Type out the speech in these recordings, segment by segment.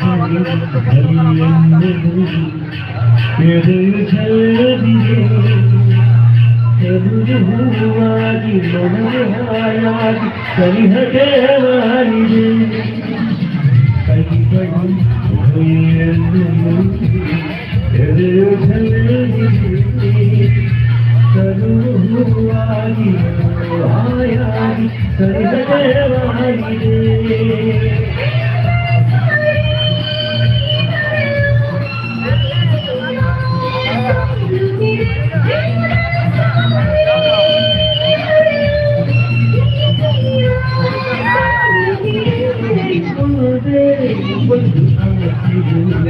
kalır her yerinde bulur Bir de yeter biri Ebru huvadi bana hayati Sariha devalide Kalbi kalbi Bir de yeter ನಿನ್ನ ಮುಖ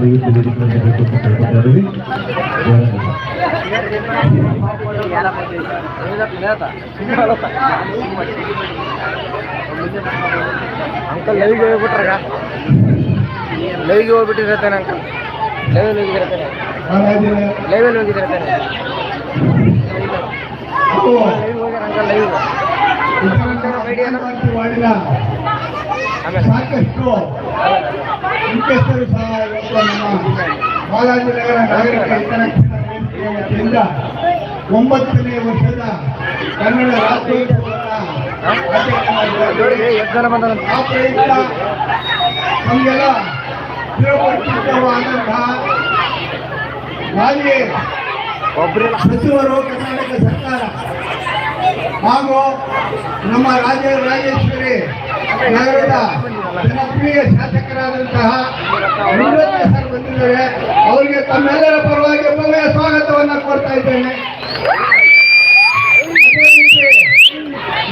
ವೇದಿಕೆ ಮೇಲೆ ಬೇಕು ಅಂತ ಕೇಳ್ಕೊತಾ ಇದ್ದೀವಿ. ಅಂಕಲ್ ಲೈವ್ಗೆ ಹೋಗ್ಬಿಟ್ರಾಗ? ಲೈವ್ಗೆ ಹೋಗ್ಬಿಟ್ಟಿರತ್ತಾನೆ ಅಂಕಲ್ ಲೈವಲ್ಲಿ ಹೋಗಿದಿರತ್ತಾನೆ ಲೈವಲ್ಲಿ ಹೋಗಿದಿರತ್ತಾನೆ ಲೈವ್ ಹೋಗ್ಯಾರ ಅಂಕಲ್ ಸಾಕಷ್ಟು ಸಹ ಇವತ್ತು ನಮ್ಮ ಬಾಲಾಜಿನಗರ ನಾಗರಿಕ ವೇದಿಕೆಯ ವತಿಯಿಂದ ಒಂಬತ್ತನೇ ವರ್ಷದ ಕನ್ನಡ ರಾಜ್ಯೋತ್ಸವ ಆ ಪ್ರಯುಕ್ತ ನಮಗೆಲ್ಲ ತಿರುಪತಿವಾದಂತಹ ಮಾಜಿ ಸಚಿವರು ಕರ್ನಾಟಕ ಸರ್ಕಾರ ಹಾಗೂ ನಮ್ಮ ರಾಜ ರಾಜೇಶ್ವರಿ ನಗರದ ಜನಪ್ರಿಯ ಶಾಸಕರಾದಂತಹ ನಿವೃತ್ತ ಸರ್ ಬಂದಿದ್ದಾರೆ ಅವರಿಗೆ ತಮ್ಮೆಲ್ಲರ ಪರವಾಗಿ ಭವ್ಯ ಸ್ವಾಗತವನ್ನು ಕೊಡ್ತಾ ಇದ್ದೇನೆ.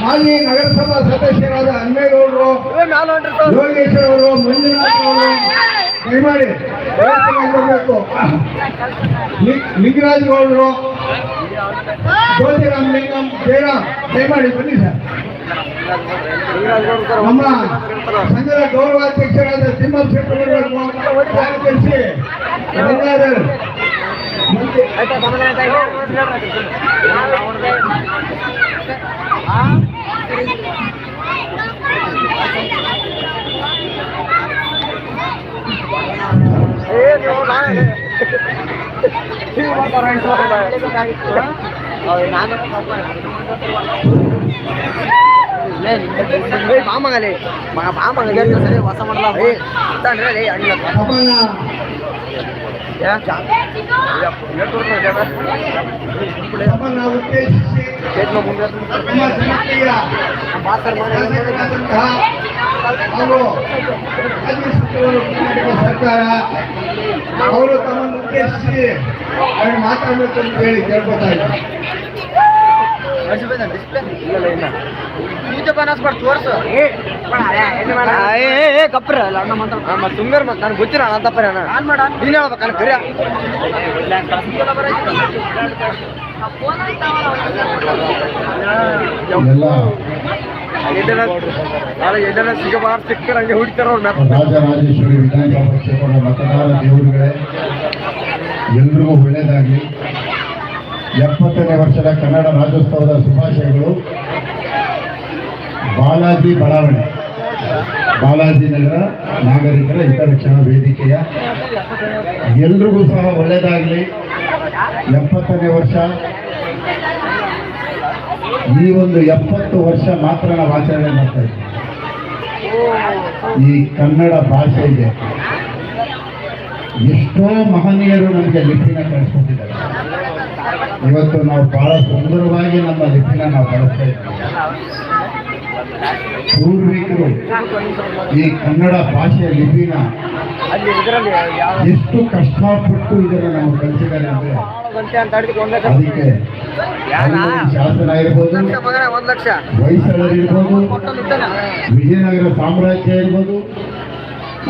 ಮಾಜಿ ನಗರಸಭಾ ಸದಸ್ಯರಾದ ಹೊಂಟಿರ್ತಾವ ಯೋಗೇಶ್ವರ ಅವರು, ಮಂಜುನಾಥ್ ಅವರು, ದಯಮಾಡಿ ಬರಬೇಕು ಲಿಂಗರಾಜ್ ಗೌಡರು, ಜ್ಯೋತಿರಾಮ್ ಲಿಂಗಂ, ಜಯರಾಮ್, ದಯಮಾಡಿ ಬನ್ನಿ ಸರ್. ನಮ್ಮ ಸಂಘದ ಗೌರವಾಧ್ಯಕ್ಷರಾದ ತಿಮ್ಮಪ್ಪ ಶೆಟ್ಟಿ ಬರಬೇಕು ಕಾರ್ಯದರ್ಶಿ ಗಂಗಾಧರ್ ಹಾಗೂ ಮಾಜಿ ಸಚಿವರು ಕರ್ನಾಟಕ ಸರ್ಕಾರ ಅವರು ತಮ್ಮನ್ನು ಉದ್ದೇಶಿಸಿ ಮಾತಾಡಬೇಕು ಅಂತ ಹೇಳಿ ಕೇಳ್ಕೊತಾ ಇದ್ದಾರೆ. ತಪ್ಪರ ನೀನ್ ಸಿಗಬಾರ ಸಿಕ್ಕರ ಹಂಗೆ ಹುಡುಕ್ತಾರ ರಾಜರಾಜೇಶ್ವರಿ ಮತದಾರ ದೇವರುಗಳೇ ಎಲ್ರಿಗೂ ಒಳ್ಳೆಯದಾಗಲಿ ಎಪ್ಪತ್ತನೇ ವರ್ಷದ ಕನ್ನಡ ರಾಜ್ಯೋತ್ಸವದ ಶುಭಾಶಯಗಳು. ಬಾಲಾಜಿ ಬಡಾವಣೆ. ಬಾಲಾಜಿ ನಗರ ನಾಗರಿಕರ ಹಿತರಕ್ಷಣಾ ವೇದಿಕೆಯ ಎಲ್ರಿಗೂ ಸಹ ಒಳ್ಳೆಯದಾಗಲಿ ಎಪ್ಪತ್ತನೇ ವರ್ಷ. ಈ ಒಂದು ಎಪ್ಪತ್ತು ವರ್ಷ ಮಾತ್ರ ನಾವು ಆಚರಣೆ ಮಾಡ್ತಾ ಇದ್ದೀವಿ. ಈ ಕನ್ನಡ ಭಾಷೆಗೆ ಎಷ್ಟೋ ಮಹನೀಯರು ನಮಗೆ ಲಿಪಿನ ಕಳಿಸ್ಕೊಟ್ಟಿದ್ದಾರೆ. ಇವತ್ತು ನಾವು ಬಹಳ ಸುಂದರವಾಗಿ ನಮ್ಮ ಲಿಪಿನ ನಾವು ಬಳಸ್ತಾ ಇದ್ದೀವಿ. ಪೂರ್ವಿಕರು ಈ ಕನ್ನಡ ಭಾಷೆಯ ಲಿಪಿನ ಎಷ್ಟು ಕಷ್ಟಪಟ್ಟು ಇದನ್ನು ನಾವು ಕಲಿಸಿದ್ದಾರೆ ಅಂದ್ರೆ ಅದಕ್ಕೆ ಶಾಸನ ಇರ್ಬೋದು ಹೊಯ್ಸಳರಿರ್ಬೋದು ವಿಜಯನಗರ ಸಾಮ್ರಾಜ್ಯ ಇರ್ಬೋದು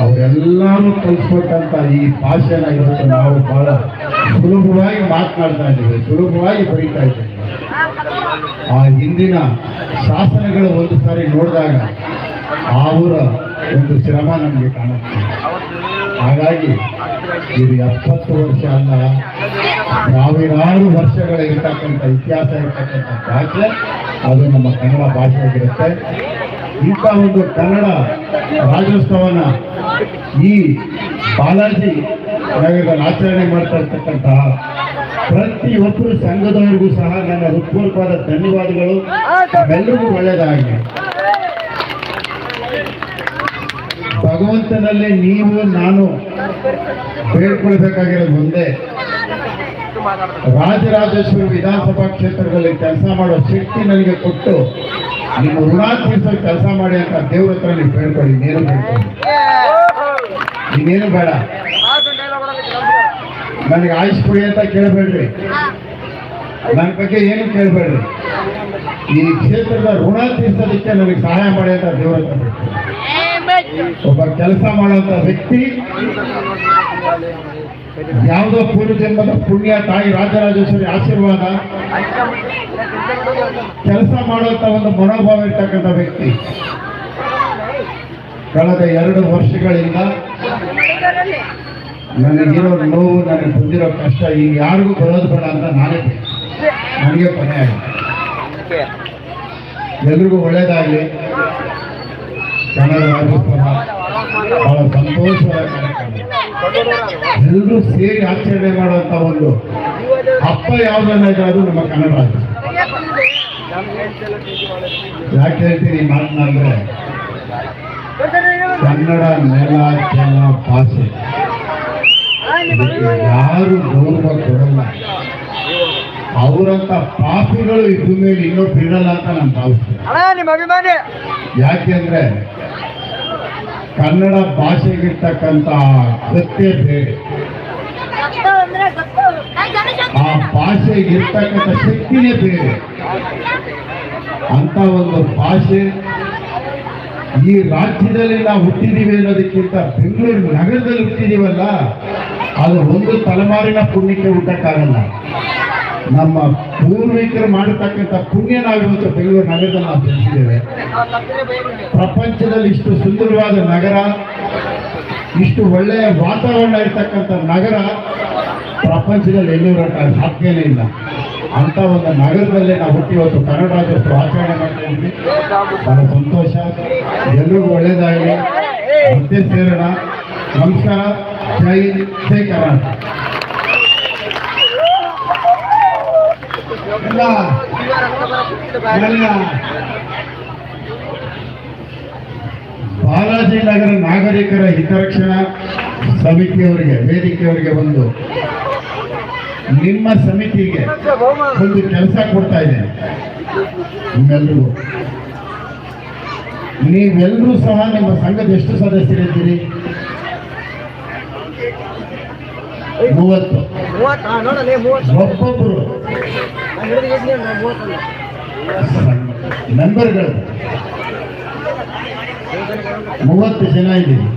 ಅವರೆಲ್ಲರೂ ಕಲಿಸ್ಕೊಟ್ಟಂತ ಈ ಭಾಷೆನ ಇವತ್ತು ನಾವು ಬಹಳ ಸುಲಭವಾಗಿ ಮಾತನಾಡ್ತಾ ಇದ್ದೇವೆ, ಸುಲಭವಾಗಿ ಬರೀತಾ ಇದ್ದೇವೆ. ಆ ಹಿಂದಿನ ಶಾಸನಗಳು ಒಂದು ಸಾರಿ ನೋಡಿದಾಗ ಅವರ ಒಂದು ಶ್ರಮ ನಮಗೆ ಕಾಣುತ್ತೆ. ಹಾಗಾಗಿ ಇದು ಎಪ್ಪತ್ತು ವರ್ಷ ಅಲ್ಲ, ಸಾವಿರಾರು ವರ್ಷಗಳ ಇರ್ತಕ್ಕಂಥ ಇತಿಹಾಸ, ಇರ್ತಕ್ಕಂಥ ಭಾಷೆ, ಅದು ನಮ್ಮ ಕನ್ನಡ ಭಾಷೆ ಆಗಿರುತ್ತೆ ಇಂಥ ಒಂದು ಕನ್ನಡ ರಾಜ್ಯೋತ್ಸವನ ಈ ಬಾಲಾಜಿ ನಗರದಲ್ಲಿ ಆಚರಣೆ ಮಾಡ್ತಾ ಇರ್ತಕ್ಕಂತಹ ಪ್ರತಿಯೊಬ್ಬರು ಸಂಘದವರಿಗೂ ಸಹ ನನ್ನ ಹೃತ್ಪೂರ್ವಕವಾದ ಧನ್ಯವಾದಗಳು. ಎಲ್ಲರಿಗೂ ಒಳ್ಳೆಯದಾಗಲಿ. ಭಗವಂತನಲ್ಲಿ ನೀವು, ನಾನು ಬೇಡ್ಕೊಳ್ಬೇಕಾಗಿರೋದು ಒಂದೇ. ರಾಜರಾಜೇಶ್ವರಿ ವಿಧಾನಸಭಾ ಕ್ಷೇತ್ರದಲ್ಲಿ ಕೆಲಸ ಮಾಡೋ ಶಕ್ತಿ ನನಗೆ ಕೊಟ್ಟು ನಿಮ್ಮ ಋಣ ಕೆಲಸ ಮಾಡಿ ಅಂತ ದೇವ್ರ ಹತ್ರ ನೀವು ಬೇಡ್ಕೊಳ್ಳಿ ಇನ್ನೇನು ಬೇಡ್ಕೊಳ್ಳಿ ಇನ್ನೇನು ಬೇಡ. ನನಗೆ ಆಯುಷ್ ಕೊಡಿ ಅಂತ ಕೇಳಬೇಡ್ರಿ. ನನ್ನ ಬಗ್ಗೆ ಏನು ಕೇಳಬೇಡ್ರಿ. ಈ ಕ್ಷೇತ್ರದ ಋಣ ತೀರ್ಸೋದಕ್ಕೆ ನನಗೆ ಸಹಾಯ ಮಾಡಿ ಅಂತ ದೇವ್ರ ಹತ್ರ. ಒಬ್ಬ ಕೆಲಸ ಮಾಡುವಂತ ವ್ಯಕ್ತಿ ಯಾವುದೋ ಜನ್ಮದ ಪುಣ್ಯ ತಾಯಿ ರಾಜರಾಜೇಶ್ವರಿ ಆಶೀರ್ವಾದ. ಕೆಲಸ ಮಾಡುವಂತ ಒಂದು ಮನೋಭಾವ ಇರ್ತಕ್ಕಂಥ ವ್ಯಕ್ತಿ. ಕಳೆದ ಎರಡು ವರ್ಷಗಳಿಂದ ನನಗಿರೋ ನೋವು, ನನಗೆ ಬಂದಿರೋ ಕಷ್ಟ ಈಗ ಯಾರಿಗೂ ಬರೋದು ಬೇಡ ಅಂತ ನಾನೇ ನನಗೆ ಕೊನೆ ಆಗಿದೆ. ಎಲ್ರಿಗೂ ಒಳ್ಳೇದಾಗಲಿ. ಕನ್ನಡ ರಾಜ್ಯೋತ್ಸವ. ಬಹಳ ಸಂತೋಷವಾದ ಕಾರ್ಯಕ್ರಮ. ಎಲ್ಲರೂ ಸೇರಿ ಆಚರಣೆ ಮಾಡುವಂತ ಒಂದು ಹಬ್ಬ ಯಾವ್ದನ್ನ ಇದೆ ಅದು ನಮ್ಮ ಕನ್ನಡ ಯಾಕೆ ಹೇಳ್ತೀನಿ ಅಂದ್ರೆ ಕನ್ನಡ ನೆಲ ಜಲ ಭಾಷೆ ಯಾರು ಗೌರವ ಕೊಡಲ್ಲ. ಅವರಂತ ಪಾಪಿಗಳು ಇದ್ರ ಮೇಲೆ ಇನ್ನೊಬ್ರು ಇರಲ್ಲ ಅಂತ ನಾನು ಭಾವಿಸ್ತೇನೆ. ಯಾಕೆಂದ್ರೆ ಕನ್ನಡ ಭಾಷೆಗಿರ್ತಕ್ಕಂಥ ಸತ್ಯ ಬೇರೆ. ಆ ಭಾಷೆಗಿರ್ತಕ್ಕಂಥ ಶಕ್ತಿನೇ ಬೇರೆ. ಅಂತ ಒಂದು ಭಾಷೆ ಈ ರಾಜ್ಯದಲ್ಲಿ ನಾವು ಹುಟ್ಟಿದೀವಿ ಅನ್ನೋದಕ್ಕಿಂತ ಬೆಂಗಳೂರು ನಗರದಲ್ಲಿ ಹುಟ್ಟಿದೀವಲ್ಲ ಅದು ಒಂದು ತಲೆಮಾರಿನ ಪುಣ್ಯಕ್ಕೆ ಹುಟ್ಟಕ್ಕಾಗಲ್ಲ. ನಮ್ಮ ಪೂರ್ವಿಕರು ಮಾಡತಕ್ಕಂಥ ಪುಣ್ಯ ನಾವಿವತ್ತು ಬೆಂಗಳೂರು ನಗರದಲ್ಲಿ ನಾವು ಬೆಳೆಸಿದ್ದೇವೆ. ಪ್ರಪಂಚದಲ್ಲಿ ಇಷ್ಟು ಸುಂದರವಾದ ನಗರ, ಇಷ್ಟು ಒಳ್ಳೆಯ ವಾತಾವರಣ ಇರ್ತಕ್ಕಂಥ ನಗರ, ಪ್ರಪಂಚದಲ್ಲಿ ಎಲ್ಲೂ ಸಾಧ್ಯನೇ ಇಲ್ಲ. ಅಂತ ಒಂದು ನಗರದಲ್ಲೇ ನಾವು ಹುಟ್ಟಿ ಇವತ್ತು ಕನ್ನಡ ರಾಜ್ಯೋತ್ಸವ ಆಚರಣೆ ಮಾಡ್ತಾ ಇದ್ವಿ. ಬಹಳ ಸಂತೋಷ. ಎಲ್ರಿಗೂ ಒಳ್ಳೇದಾಗಲಿ. ಮತ್ತೆ ಸೇರೋಣ. ನಮಸ್ಕಾರ. ಜೈ ಜೈ ಕರ್ನಾಟಕ. ಬಾಲಾಜಿ ನಗರ ನಾಗರಿಕರ ಹಿತರಕ್ಷಣಾ ಸಮಿತಿಯವರಿಗೆ, ವೇದಿಕೆಯವರಿಗೆ ಒಂದು ನಿಮ್ಮ ಸಮಿತಿಗೆ ಒಂದು ಕೆಲಸ ಕೊಡ್ತಾ ಇದ್ದೇನೆ. ನಿಮ್ಮೆಲ್ರಿಗೂ. ನೀವೆಲ್ಲರೂ ಸಹ ನಿಮ್ಮ ಸಂಘದ ಎಷ್ಟು ಸದಸ್ಯರಿದ್ದೀರಿ? ಮೂವತ್ತು. ಒಬ್ಬೊಬ್ಬರು ಮೆಂಬರ್ಗಳು ಮೂವತ್ತು ಜನ ಇದ್ದೀವಿ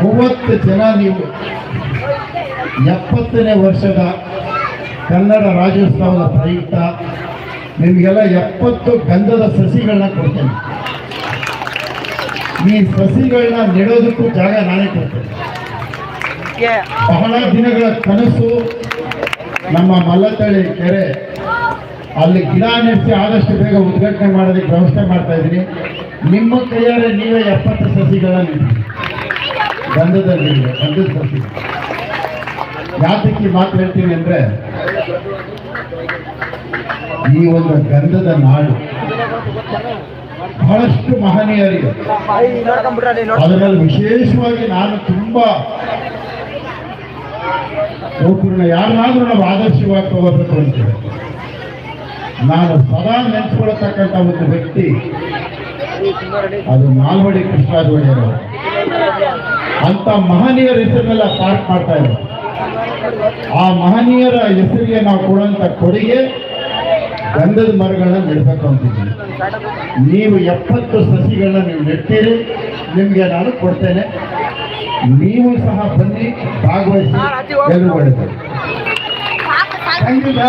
ಮೂವತ್ತು ಜನ ನೀವು. ಎಪ್ಪತ್ತನೇ ವರ್ಷದ ಕನ್ನಡ ರಾಜ್ಯೋತ್ಸವದ ಪ್ರಯುಕ್ತ ನಿಮಗೆಲ್ಲ ಎಪ್ಪತ್ತು ಗಂಧದ ಸಸಿಗಳನ್ನ ಕೊಡ್ತೇನೆ. ಈ ಸಸಿಗಳನ್ನ ನೆಡೋದಕ್ಕೂ ಜಾಗ ನಾನೇ ಕೊಡ್ತೇನೆ. ಬಹಳ ದಿನಗಳ ಕನಸು ನಮ್ಮ ಮಲ್ಲತಳ್ಳಿ ಕೆರೆ. ಅಲ್ಲಿ ಗಿಡ ನೆಸಿ ಆದಷ್ಟು ಬೇಗ ಉದ್ಘಾಟನೆ ಮಾಡೋದಕ್ಕೆ ವ್ಯವಸ್ಥೆ ಮಾಡ್ತಾ ಇದ್ದೀನಿ. ನಿಮ್ಮ ಕೈಯಾರೆ ನೀವೇ ಎಪ್ಪತ್ತು ಸಸಿಗಳಲ್ಲಿ ಗಂಧದಲ್ಲಿ ಗಂಧದ ಸಸಿ. ಯಾತಕ್ಕೆ ಮಾತು ಹೇಳ್ತೀನಿ ಅಂದ್ರೆ ಈ ಒಂದು ಗಂಧದ ನಾಡು ಬಹಳಷ್ಟು ಮಹನೀಯರಿಗೆ ಅದರಲ್ಲಿ ವಿಶೇಷವಾಗಿ ನಾನು ತುಂಬಾ ಒಬ್ಬರನ್ನ ಯಾರನ್ನಾದ್ರೂ ನಾವು ಆದರ್ಶವಾಗಿ ತಗೋಬೇಕು ಅಂತೀವಿ ನಾನು ಸದಾ ನೆನೆಸ್ಕೊಳ್ತಕ್ಕಂಥ ಒಂದು ವ್ಯಕ್ತಿ, ಅದು ಒಡೆಯರ್ ಅವರು. ಅಂತ ಮಹನೀಯರ ಹೆಸರನ್ನೆಲ್ಲ ಪಾರ್ಕ್ ಮಾಡ್ತಾ ಇದ್ದಾರೆ. ಆ ಮಹನೀಯರ ಹೆಸರಿಗೆ ನಾವು ಕೊಡುವಂತ ಕೊಡುಗೆ ಗಂಧದ ಮರಗಳನ್ನ ನೆಡಬೇಕು ಅಂತಿದ್ದೀನಿ. ನೀವು ಎಪ್ಪತ್ತು ಸಸಿಗಳನ್ನ ನೀವು ನೆಡ್ತೀರಿ ನಿಮಗೆ ನಾನು ಕೊಡ್ತೇನೆ. ನೀವು ಸಹ ಬನ್ನಿ ಭಾಗವಹಿಸಿ ಖಂಡಿತ